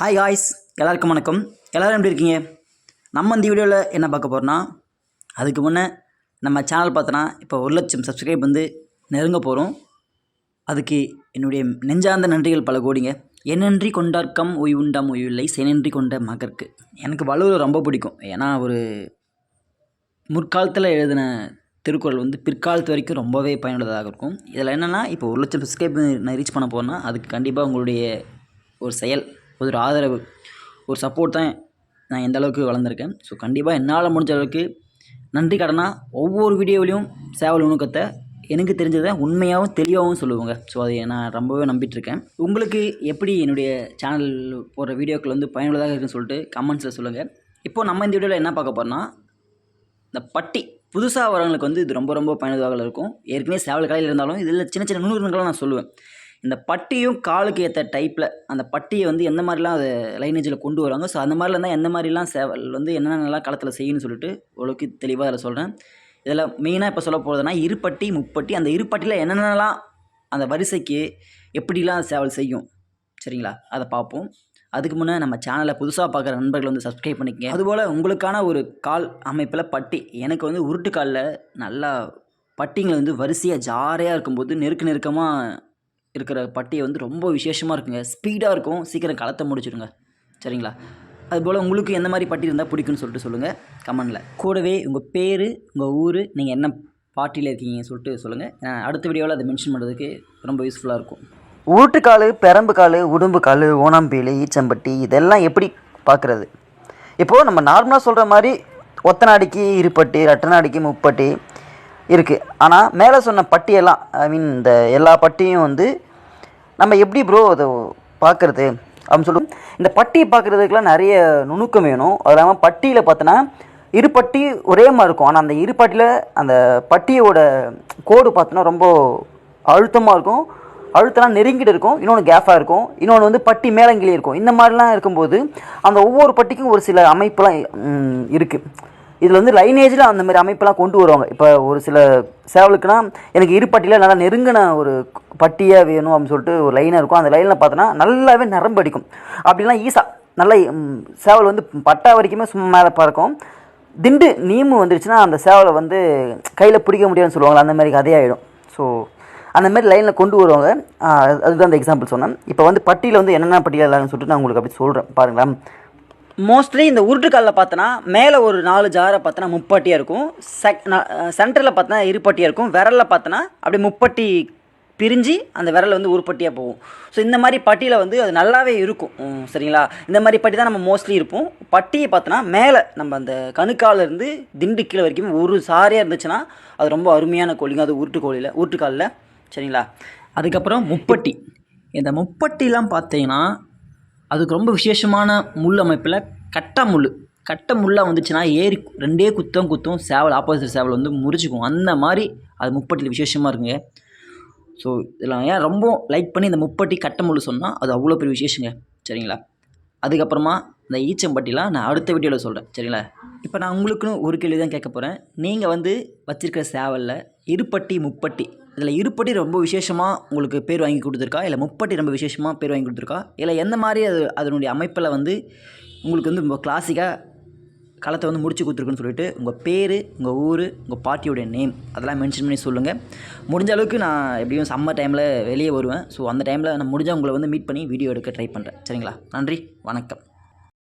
Hi guys எல்லாருக்கும் வணக்கம். எல்லோரும் எப்படி இருக்கீங்க? நம்ம இந்த வீடியோவில் என்ன பார்க்க போகிறோன்னா அதுக்கு முன்னே நம்ம சேனல் பார்த்தோன்னா இப்போ ஒரு லட்சம் சப்ஸ்கிரைப் வந்து நெருங்க போகிறோம் அதுக்கு என்னுடைய நெஞ்சார்ந்த நன்றிகள் பல கோடிங்க. என்னன்றி கொண்டார்க்கம் உண்டாம் ஓய்வில்லை செனன்றி கொண்ட மகற்கு. எனக்கு வலுவில் ரொம்ப பிடிக்கும். ஏன்னா ஒரு முற்காலத்தில் எழுதின திருக்குறள் வந்து பிற்காலத்து வரைக்கும் ரொம்பவே பயனுள்ளதாக இருக்கும். இதில் என்னென்னா இப்போ ஒரு லட்சம் சப்ஸ்கிரைப் நான் ரீச் பண்ண போகிறேன்னா அதுக்கு கண்டிப்பாக உங்களுடைய ஒரு செயல். ஒரு ஆதரவு ஒரு சப்போர்ட் தான் நான் எந்த அளவுக்கு வளர்ந்துருக்கேன். ஸோ கண்டிப்பாக என்னால் முடிஞ்ச அளவுக்கு நன்றி கடனாக ஒவ்வொரு வீடியோவிலையும் சேவல் நுணுக்கத்தை எனக்கு தெரிஞ்சதை உண்மையாகவும் தெளிவாகவும் சொல்லுவாங்க. ஸோ அதை நான் ரொம்பவே நம்பிட்டுருக்கேன். உங்களுக்கு எப்படி என்னுடைய சேனல் போடுற வீடியோக்கள் வந்து பயனுள்ளதாக இருக்குன்னு சொல்லிட்டு கமெண்ட்ஸில் சொல்லுங்கள் இப்போது நம்ம இந்த வீடியோவில் என்ன பார்க்க போகிறோம்னா இந்த பட்டி புதுசாக வரவங்களுக்கு வந்து இது ரொம்ப ரொம்ப பயனுள்ளதாக இருக்கும். ஏற்கனவே சேவல் கலையில் இருந்தாலும் இதில் சின்ன சின்ன நுணுக்கங்களாக நான் சொல்லுவேன். இந்த பட்டியும் காலுக்கு ஏற்ற டைப்பில் அந்த பட்டியை வந்து எந்த மாதிரிலாம் அது லைனேஜில் கொண்டு வராங்க? ஸோ அந்த மாதிரிலாம் தான் எந்த மாதிரிலாம் சேவல் வந்து என்னென்னலாம் களத்தில் செய்யணும்னு சொல்லிட்டு ஓரளவுக்கு தெளிவாக அதில் சொல்கிறேன் இதில் மெயினாக இப்போ சொல்ல போகிறதுனா இருப்பட்டி முப்பட்டி அந்த இருப்பட்டியில் என்னென்னலாம் அந்த வரிசைக்கு எப்படிலாம் சேவல் செய்யும்? சரிங்களா? அதை பார்ப்போம் அதுக்கு முன்னே நம்ம சேனலை புதுசாக பார்க்குற நண்பர்கள் வந்து சப்ஸ்கிரைப் பண்ணிக்கங்க. அதுபோல் உங்களுக்கான ஒரு கால் அமைப்பில் பட்டி. எனக்கு வந்து உருட்டு காலில் நல்லா பட்டிங்களை வந்து வரிசையாக ஜாரையாக இருக்கும்போது நெருக்க நெருக்கமாக இருக்கிற பட்டியை வந்து ரொம்ப விசேஷமாக இருக்குங்க. ஸ்பீடாக இருக்கும். சீக்கிரம் களத்தை முடிச்சிடுங்க. சரிங்களா? அதுபோல் உங்களுக்கு எந்த மாதிரி பட்டி இருந்தால் பிடிக்குன்னு சொல்லிட்டு சொல்லுங்கள் கமெண்டில் கூடவே உங்கள் பேர் உங்கள் ஊர் நீங்கள் என்ன பார்ட்டியில் இருக்கீங்கன்னு சொல்லிட்டு சொல்லுங்கள் அடுத்த வீடியோவில் அதை மென்ஷன் பண்ணுறதுக்கு ரொம்ப யூஸ்ஃபுல்லாக இருக்கும். ஊட்டுக்கால் பெரம்புக்கால் உடும்புக்கால் ஓணாம்பேலி ஈச்சம்பட்டி இதெல்லாம் எப்படி பார்க்குறது இப்போது நம்ம நார்மலாக சொல்கிற மாதிரி ஒத்த நாடிக்கு இருப்பட்டி ரெட்ட நாடிக்கு முப்பட்டி இருக்குது ஆனால் மேலே சொன்ன பட்டியெல்லாம் ஐ மீன் இந்த எல்லா பட்டியும் வந்து நம்ம எப்படி ப்ரோ அதை பார்க்குறது? அப்படின்னு சொல்லுவோம் இந்த பட்டியை பார்க்குறதுக்கெலாம் நிறைய நுணுக்கம் வேணும். அது இல்லாமல் பட்டியில் பார்த்தோன்னா இரு பட்டி ஒரே மாதிரி இருக்கும். ஆனால் அந்த இரு பட்டியில் அந்த பட்டியோட கோடு பார்த்தோன்னா ரொம்ப அழுத்தமாக இருக்கும். அழுத்தம்லாம் நெருங்கிட்டு இருக்கும். இன்னொன்று கேஃபாக இருக்கும். இன்னொன்று வந்து பட்டி மேலங்கிலே இருக்கும். இந்த மாதிரிலாம் இருக்கும்போது அந்த ஒவ்வொரு பட்டிக்கும் ஒரு சில அமைப்புலாம் இருக்குது இதில் வந்து லைனேஜில் அந்த மாதிரி அமைப்பெல்லாம் கொண்டு வருவாங்க. இப்போ ஒரு சில சேவலுக்குனா எனக்கு இருப்பட்டியில் நல்லா நெருங்கின ஒரு பட்டியாக வேணும் அப்படின்னு சொல்லிட்டு ஒரு லைனாக இருக்கும். அந்த லைனில் பார்த்தோன்னா நல்லாவே நரம்பு அடிக்கும். அப்படிலாம் ஈஸா நல்லா சேவல் வந்து பட்டா வரைக்குமே சும்மா மேலே பறக்கும். திண்டு நீமு வந்துருச்சுன்னா அந்த சேவலை வந்து கையில் பிடிக்க முடியாதுன்னு சொல்லுவாங்க அந்த மாதிரி ஆகிடும் ஸோ அந்த மாதிரி லைனில் கொண்டு வருவாங்க. அதுதான் அந்த எக்ஸாம்பிள் சொன்னேன். இப்போ வந்து பட்டியில் வந்து என்னென்ன பட்டியலான்னு சொல்லிட்டு நான் உங்களுக்கு அப்படி சொல்கிறேன் பாருங்களேன். மோஸ்ட்லி இந்த உருட்டுக்காலில் பார்த்தோன்னா மேலே ஒரு நாலு ஜாரை பார்த்தோன்னா முப்பட்டியாக இருக்கும். செக் சென்டரில் பார்த்தோன்னா இருப்பட்டியாக இருக்கும். விரலில் பார்த்தோன்னா அப்படியே முப்பட்டி பிரிஞ்சு அந்த விரல் வந்து உருப்பட்டியாக போகும். ஸோ இந்த மாதிரி பட்டியில் வந்து அது நல்லாவே இருக்கும். சரிங்களா? இந்த மாதிரி பட்டி தான் நம்ம மோஸ்ட்லி இருப்போம். பட்டியை பார்த்தோன்னா மேலே நம்ம அந்த கணுக்காலிருந்து திண்டு கீழே வரைக்கும் ஒரு சாரியாக இருந்துச்சுன்னா அது ரொம்ப அருமையான கோழிங்க. அது உருட்டு கோழியில் உருட்டுக்காலில் சரிங்களா? அதுக்கப்புறம் முப்பட்டி. இந்த முப்பட்டிலாம் பார்த்தீங்கன்னா அதுக்கு ரொம்ப விசேஷமான முள் அமைப்பில் கட்ட முள். கட்ட முள்ளாக வந்துச்சுன்னா ஏறி ரெண்டே குத்தம் குத்தும் சேவல் ஆப்போசிட் சேவல் வந்து முறிச்சிக்கும் அந்த மாதிரி அது முப்பட்டியில் விசேஷமாக இருக்குங்க. ஸோ இதெல்லாம் ஏன் ரொம்ப லைக் பண்ணி இந்த முப்பட்டி கட்ட முள் சொன்னால் அது அவ்வளோ பெரிய விசேஷங்க. சரிங்களா? அதுக்கப்புறமா இந்த ஈச்சம்பட்டிலாம் நான் அடுத்த வீடியோவில் சொல்கிறேன் சரிங்களா? இப்போ நான் உங்களுக்குன்னு ஒரு கேள்வி தான் கேட்க போகிறேன் நீங்கள் வந்து வச்சுருக்க சேவலில் இருப்பட்டி முப்பட்டி இதில் இருப்பட்டி ரொம்ப விசேஷமாக உங்களுக்கு பேர் வாங்கி கொடுத்துருக்கா? இல்லை முப்பட்டி ரொம்ப விசேஷமாக பேர் வாங்கி கொடுத்துருக்கா? இல்லை எந்த மாதிரி அது அதனுடைய அமைப்பில் வந்து உங்களுக்கு வந்து ரொம்ப கிளாசிக்காக களத்தை வந்து முடிச்சு கொடுத்துருக்குன்னு சொல்லிட்டு உங்கள் பேர் உங்கள் ஊர் உங்கள் பார்ட்டியோடைய நேம் அதெல்லாம் மென்ஷன் பண்ணி சொல்லுங்கள் முடிஞ்ச அளவுக்கு நான் எப்படியும் சம்மர் டைமில் வெளியே வருவேன். ஸோ அந்த டைமில் நான் முடிஞ்சால் உங்களை வந்து மீட் பண்ணி வீடியோ எடுக்க ட்ரை பண்ணுறேன் சரிங்களா? நன்றி வணக்கம்.